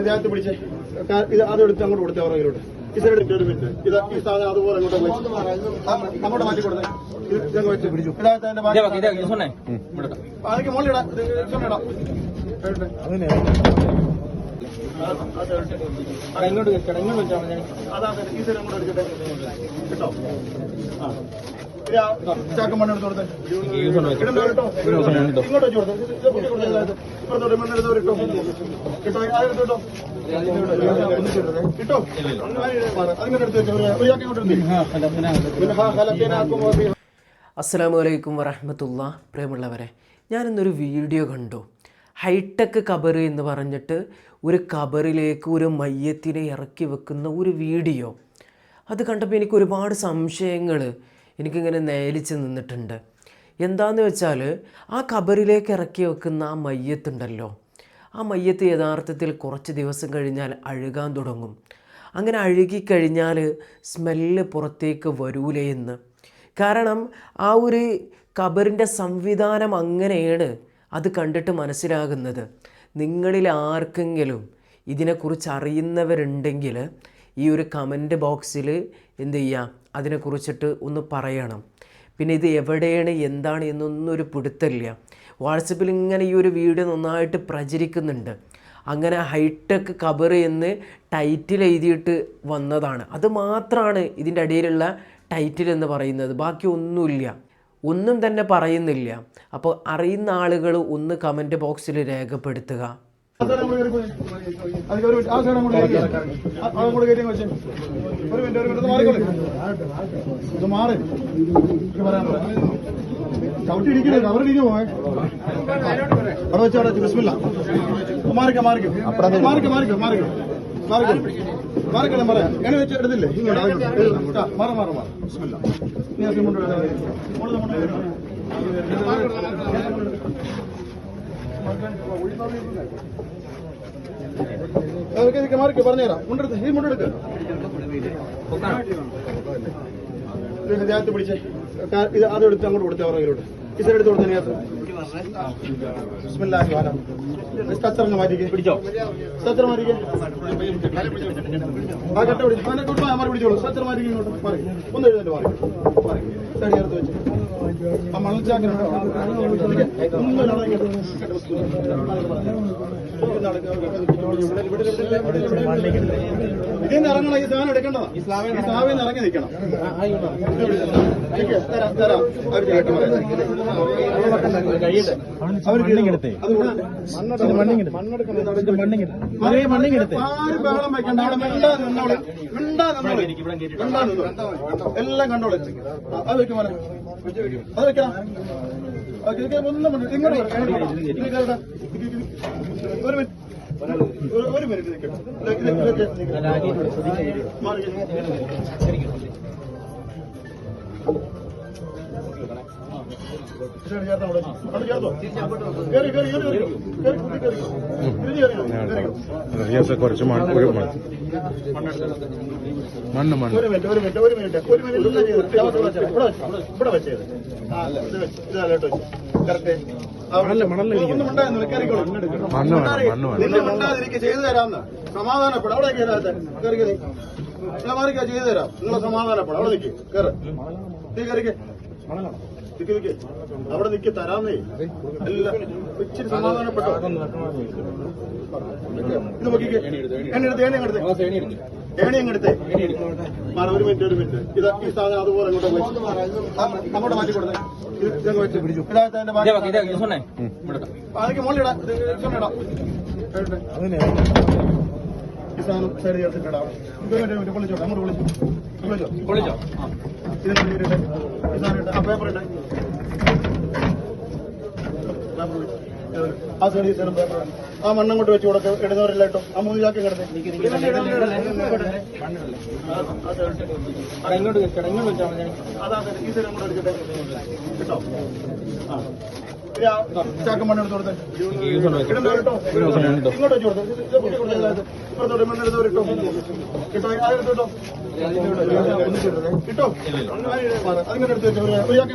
ദേഹത്ത് പിടിച്ചേ ഇത് അതെടുത്ത് അങ്ങോട്ട് കൊടുത്തേ ഒരു മിനിറ്റ് ഇത് ഈ സാധനം അതുപോലെ അങ്ങോട്ട് അങ്ങോട്ട് മാറ്റി കൊടുത്തേ ഇത് ഇതങ്ങ് വെച്ച് പിടിച്ചു ഇതാകത്ത് അതിലേക്ക് മുകളിലിടാം. അതന്നെ ഇങ്ങോട്ട് വെക്കണം ഞാൻ കേട്ടോ എടുത്ത് വെച്ചോ അസ്സാം വലൈക്കും വറഹമത്തുള്ള. പ്രിയമുള്ളവരെ ഞാനിന്നൊരു വീഡിയോ കണ്ടു. ഹൈടെക് കബർ എന്ന് പറഞ്ഞിട്ട് ഒരു കബറിലേക്ക് ഒരു മയ്യത്തിനെ ഇറക്കി വെക്കുന്ന ഒരു വീഡിയോ. അത് കണ്ടപ്പോൾ എനിക്ക് ഒരുപാട് സംശയങ്ങൾ എനിക്കിങ്ങനെ നേലിച്ച് നിന്നിട്ടുണ്ട്. എന്താന്ന് വെച്ചാൽ ആ കബറിലേക്ക് ഇറക്കി വെക്കുന്ന ആ മയ്യത്തുണ്ടല്ലോ. ആ മയ്യത്ത് യഥാർത്ഥത്തിൽ കുറച്ച് ദിവസം കഴിഞ്ഞാൽ അഴുകാൻ തുടങ്ങും. അങ്ങനെ അഴുകിക്കഴിഞ്ഞാൽ സ്മെല്ല് പുറത്തേക്ക് വരൂലേ എന്ന്. കാരണം ആ ഒരു കബറിന്റെ സംവിധാനം അങ്ങനെയാണ് അത് കണ്ടിട്ട് മനസ്സിലാകുന്നത്. നിങ്ങളിൽ ആർക്കെങ്കിലും ഇതിനെക്കുറിച്ച് അറിയുന്നവരുണ്ടെങ്കിൽ ഈ ഒരു കമന്റ് ബോക്സിൽ എന്ത് ചെയ്യുക അതിനെക്കുറിച്ചിട്ട് ഒന്ന് പറയണം. പിന്നെ ഇത് എവിടെയാണ് എന്താണ് എന്നൊന്നും ഒരു പിടുത്തമില്ല. വാട്സപ്പിൽ ഇങ്ങനെ ഈ ഒരു വീഡിയോ നന്നായിട്ട് പ്രചരിക്കുന്നുണ്ട്. അങ്ങനെ ഹൈടെക് കബർ എന്ന് ടൈറ്റിൽ എഴുതിയിട്ട് വന്നതാണ്. അത് മാത്രമാണ് ഇതിന്റെ ഇടയിലുള്ള ടൈറ്റിൽ എന്ന് പറയുന്നത്. ബാക്കി ഒന്നുമില്ല. ഒന്നും തന്നെ പറയുന്നില്ല. അപ്പോൾ അറിയുന്ന ആളുകൾ ഒന്ന് കമന്റ് ബോക്സിൽ രേഖപ്പെടുത്തുക. മാറിക്കോ മാറിക്കോ മാറിക്കോ. മാറിക്കോ മാറിക്കോളെ പറയാം എങ്ങനെ വെച്ച് എടുത്തില്ലേ? ഇങ്ങോട്ട് മാറി മാറി മാറി. നീ ആ മുന്നോട്ട്. അതൊക്കെ മാറിക്കോ പറഞ്ഞുതരാം. മുണ്ടെടുത്ത് ഈ മുണ്ടെടുക്ക് ദേഹത്ത് പിടിച്ചേ. ഇത് അതെടുത്ത് അങ്ങോട്ട് കൊടുത്തേ പുറകിലോട്ട് ഈ സൈഡ് എടുത്ത് കൊടുത്തേ സ്ട്രക്ചറിന് മാറ്റിക്കേ പിടിച്ചോ സ്ട്രക്ചർ മാറ്റിക്കേ ആ കട്ട പിടിച്ചു അവനെ കൊടുത്താൽ മാറി പിടിച്ചോളൂ സ്ട്രക്ചർ മാറ്റി ഇങ്ങോട്ട് മാറി ഒന്ന് എഴുന്നേറ്റ് മാറി മാറി സൈഡ് ചേർത്ത് വെച്ച് ആ ഇങ്ങോട്ട്. ഇതിന്ന് ഇറങ്ങണം ഈ സാധനം എടുക്കേണ്ടതാ ഈ സ്ലാവിൽ നിന്ന് ഇറങ്ങി നിൽക്കണം തരാം തരാം അവർ കേട്ടോ മണ്ണിങ്ങെടുത്തേ അതേ മണ്ണിങ്ങെടുത്തേ ആരും ബഹളം വെക്കണ്ട? അവിടെ മിണ്ടാ നിന്നോളെ. മിണ്ടാ നിന്നോളെ. മിണ്ടാ നിന്നോളെ. എല്ലാം കണ്ടോളെ. അത് വെക്കും മോനെ. അത് വെക്കണം ഒന്നും. ഇങ്ങോട്ട്. ഒരു മിനിറ്റ്. ഒരു- ഒരു മിനിറ്റ് നിൽക്കണം റിയാസ് കുറച്ച് മണ്ണ് മണ്ണ് മണ്ണ് മണ്ണ് ഒരു മിനിറ്റ് ഒരു മിനിറ്റ് ഒരു മിനിറ്റ് ഒരു മിനിറ്റ് ഇവിടെ വെച്ചേ. ഇവിടെ വെച്ചേ. ഇവിടെ വെച്ചേത് കറക്റ്റ് മണ്ണ് മണ്ണ്. നിന്നെ മിണ്ടാതിരിക്കുക ചെയ്തു തരാമെന്ന് സമാധാനപ്പെടാം അവിടെ കയറി കയറി ഞാൻ മാറിക്കാ ചെയ്തു തരാം നിങ്ങളെ സമാധാനപ്പെടാം അവിടെ നിൽക്ക് കയറ് നീ കയറിക്കേ നിക്ക് നിക്ക്. അവിടെ നിക്ക് തരാന്നേ. അല്ല ഇച്ചിരി സമാധാനപ്പെട്ടോ? ഇത് നോക്കിക്കേ. ഏണി അങ്ങെടുത്തേ. മാറി ഒരു മിനിറ്റ് ഒരു മിനിറ്റ്. ഇത് ഈ സാധനം അതുപോലെ അങ്ങോട്ട് വെച്ച്. അങ്ങോട്ട് മാറ്റി കൊടുത്തേ. ഇത് ഇതങ്ങ് വെച്ച്. പിടിച്ചു. മുകളിലിടാം. അതന്നെ ഈ സാധനം സൈഡ് ചേർത്തിട്ടിടാം ഇത് ഒരു മിനിറ്റ് പൊളിച്ചോട്ടെ അങ്ങോട്ട് വിളിച്ചു വിളിച്ചോ ഇത് ഇങ്ങോട്ട് ആ പേപ്പർ ഇട്ടെ പേപ്പർ ആ. ആ മണ്ണങ്ങോട്ട് വെച്ച് കൊടുക്ക ഇടുന്നവരില്ല കേട്ടോ ആ മൂന്ന് ചാക്കി കിടന്നേ അതാ ഈ സൈഡ് അങ്ങോട്ട് എടുക്കട്ടെ കേട്ടോ? ആ. ചാക്ക മണ്ണെടുത്ത് കൊടുത്തോ ഇങ്ങോട്ട് വെച്ച് കൊടുത്തോ. കിട്ടോ കിട്ടോ അതിങ്ങനെ എടുത്ത് വെച്ചോ ഒരു ചാക്ക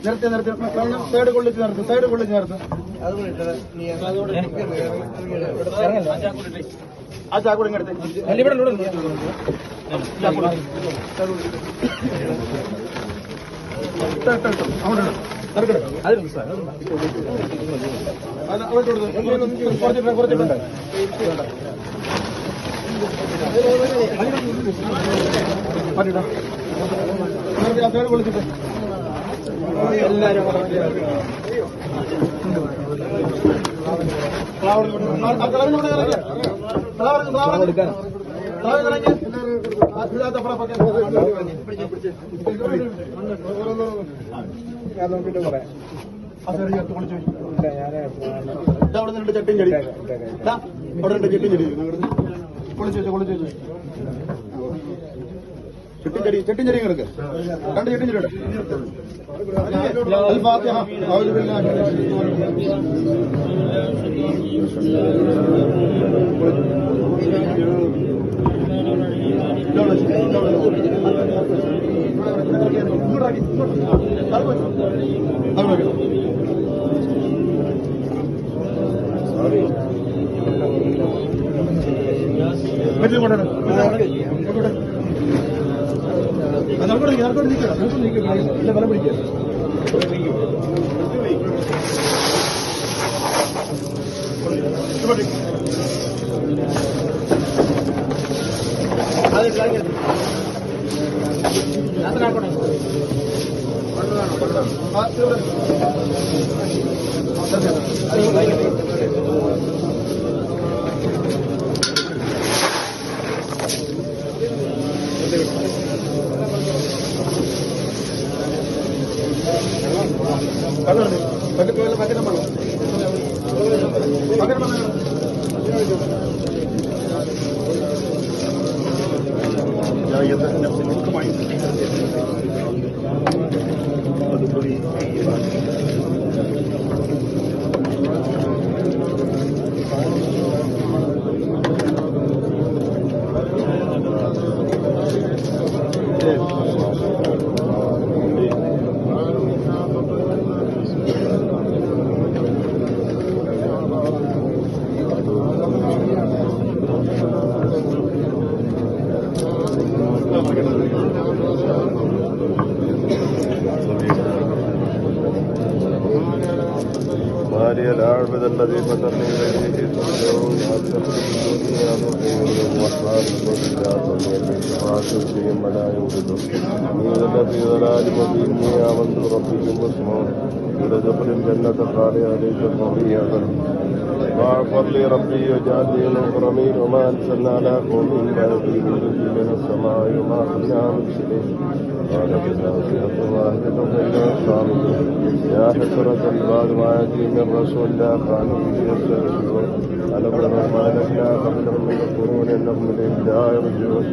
മണ്ണ് തരും മണ്ണ് തരും ഇതൊക്കെ ഇട്ടോ. അത് പതുക്കെ, പതുക്കെ, പതുക്കെ, പതുക്കെ. ഇതാ, ഇട്ടോ. നിർത്തിയിട്ടെ നിർത്തി നിർത്തി സൈഡ് കൊള്ളിച്ച് നിർത്ത് സൈഡ് കൊള്ളിച്ച് നിർത്ത് ആ ചാക്കൂടി ഇങ്ങെടുത്ത് ചാക്കൂടി. ചാക്കൂടി. ഇട്ടോ, എല്ലാവരും ചേർത്ത് പൊളിച്ചു ഇതാ അവിടെ രണ്ട് ചട്ടിയും ചെടി. അവിടെ രണ്ട് ചട്ടിയും ചെടി. കുളിച്ചു വെച്ചു. പൊളിച്ചു വെച്ചു ചട്ടിയും ചെടി ചട്ടിയും ചെടിയും കിടക്ക് രണ്ട് ചട്ടിയും ചെടി அதனால பண்ணலாம் பண்ணலாம் Oh my God. عبد الذي بدل إليه موسیقی كذا صيغة واحدة بين الصامتين يا حسرة بعد ما يأتي من رسول لا كانوا به يستهزئون ألم يروا ما أهلكنا قبلهم من القرون إنهم إليهم لا يرجعون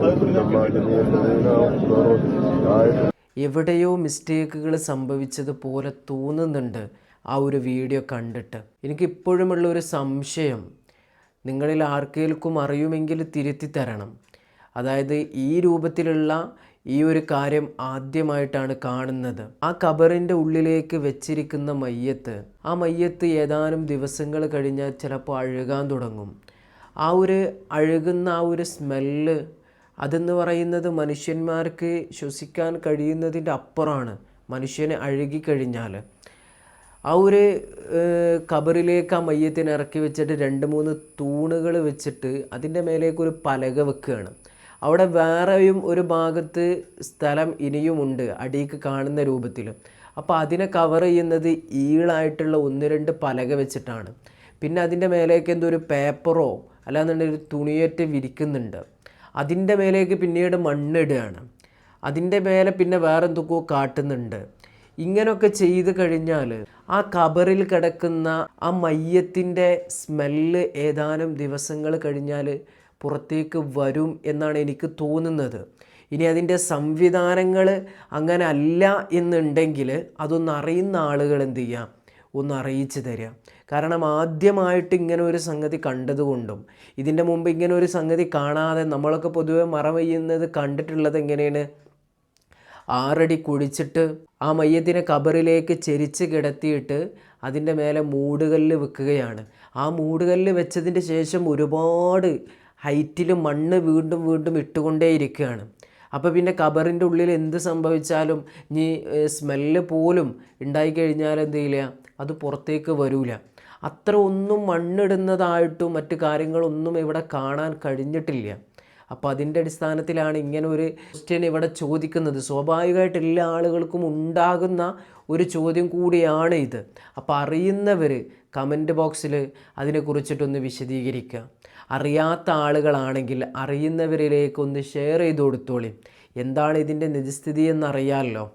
وكلما جميع الذين أخبروا آية എവിടെയോ മിസ്റ്റേക്കുകൾ സംഭവിച്ചതുപോലെ തോന്നുന്നുണ്ട് ആ ഒരു വീഡിയോ കണ്ടിട്ട് എനിക്കിപ്പോഴുമുള്ള ഒരു സംശയം നിങ്ങളിൽ ആർക്കേൽക്കും അറിയുമെങ്കിൽ തിരുത്തി തരണം അതായത് ഈ രൂപത്തിലുള്ള ഈ ഒരു കാര്യം ആദ്യമായിട്ടാണ് കാണുന്നത്. ആ കബറിന്റെ ഉള്ളിലേക്ക് വെച്ചിരിക്കുന്ന മയ്യത്ത് ആ മയ്യത്ത് ഏതാനും ദിവസങ്ങൾ കഴിഞ്ഞാൽ ചിലപ്പോൾ അഴുകാൻ തുടങ്ങും. ആ ഒരു അഴുകുന്ന ആ ഒരു സ്മെല്ല് അതെന്ന് പറയുന്നത് മനുഷ്യന്മാർക്ക് ശ്വസിക്കാൻ കഴിയുന്നതിന്റെ അപ്പുറമാണ്. മനുഷ്യന് അഴുകിക്കഴിഞ്ഞാൽ ആ ഒരു കബറിലേക്ക് ആ മയ്യത്തിനെ ഇറക്കി വെച്ചിട്ട് രണ്ട് മൂന്ന് തൂണുകൾ വെച്ചിട്ട് അതിന്റെ മേലേക്ക് ഒരു പലക വെക്കുകയാണ്. അവിടെ വേറെയും ഒരു ഭാഗത്ത് സ്ഥലം ഇനിയുമുണ്ട് അടിയിക്ക് കാണുന്ന രൂപത്തിൽ അപ്പോൾ അതിനെ കവർ ചെയ്യുന്നത് ഈളായിട്ടുള്ള ഒന്ന് രണ്ട് പലക വെച്ചിട്ടാണ്. പിന്നെ അതിന്റെ മേലേക്ക് എന്തോ ഒരു പേപ്പറോ അല്ലാന്നുണ്ടെങ്കിൽ ഒരു തുണിയേറ്റ് വിരിക്കുന്നുണ്ട്. അതിന്റെ മേലേക്ക് പിന്നീട് മണ്ണിടുകയാണ്. അതിന്റെ മേലെ പിന്നെ വേറെ എന്തൊക്കെയോ കാട്ടുന്നുണ്ട്. ഇങ്ങനെയൊക്കെ ചെയ്ത് കഴിഞ്ഞാൽ ആ കബറിൽ കിടക്കുന്ന ആ മയ്യത്തിന്റെ സ്മെല്ല് ഏതാനും ദിവസങ്ങൾ കഴിഞ്ഞാൽ പുറത്തേക്ക് വരും എന്നാണ് എനിക്ക് തോന്നുന്നത്. ഇനി അതിന്റെ സംവിധാനങ്ങൾ അങ്ങനെ അല്ല എന്നുണ്ടെങ്കിൽ അതൊന്ന് അറിയുന്ന ആളുകൾ എന്ത് ചെയ്യാം? ഒന്ന് അറിയിച്ചു തരിക കാരണം ആദ്യമായിട്ട് ഇങ്ങനെ ഒരു സംഗതി കണ്ടതുകൊണ്ടും ഇതിന്റെ മുമ്പ് ഇങ്ങനെ ഒരു സംഗതി കാണാതെ നമ്മളൊക്കെ പൊതുവെ മറവയ്യുന്നത് കണ്ടിട്ടുള്ളത് എങ്ങനെയാണ്? ആറടി കുഴിച്ചിട്ട് ആ മയ്യത്തിനെ കബറിലേക്ക് ചെരിച്ച് കിടത്തിയിട്ട് അതിന്റെ മേലെ മൂടുകല്ല് വെക്കുകയാണ്. ആ മൂടുകല്ല് വെച്ചതിന്റെ ശേഷം ഒരുപാട് ഹൈറ്റിൽ മണ്ണ് വീണ്ടും വീണ്ടും ഇട്ടുകൊണ്ടേയിരിക്കുകയാണ്. അപ്പോൾ പിന്നെ കബറിന്റെ ഉള്ളിൽ എന്ത് സംഭവിച്ചാലും ഇനി സ്മെല്ല് പോലും ഉണ്ടായിക്കഴിഞ്ഞാൽ എന്ത് ചെയ്യില്ല? അത് പുറത്തേക്ക് വരില്ല അത്ര ഒന്നും മണ്ണിടുന്നതായിട്ടും മറ്റു കാര്യങ്ങളൊന്നും ഇവിടെ കാണാൻ കഴിഞ്ഞിട്ടില്ല. അപ്പോൾ അതിന്റെ അടിസ്ഥാനത്തിലാണ് ഇങ്ങനെ ഒരു ക്വസ്റ്റ്യൻ ഇവിടെ ചോദിക്കുന്നത്. സ്വാഭാവികമായിട്ട് എല്ലാ ആളുകൾക്കും ഉണ്ടാകുന്ന ഒരു ചോദ്യം കൂടിയാണ് ഇത്. അപ്പോൾ അറിയുന്നവർ കമന്റ് ബോക്സിൽ അതിനെക്കുറിച്ചിട്ടൊന്ന് വിശദീകരിക്കുക. അറിയാത്ത ആളുകളാണെങ്കിൽ അറിയുന്നവരിലേക്ക് ഒന്ന് ഷെയർ ചെയ്ത് കൊടുത്തോളി. എന്താണ് ഇതിന്റെ നിജസ്ഥിതി എന്നറിയാമല്ലോ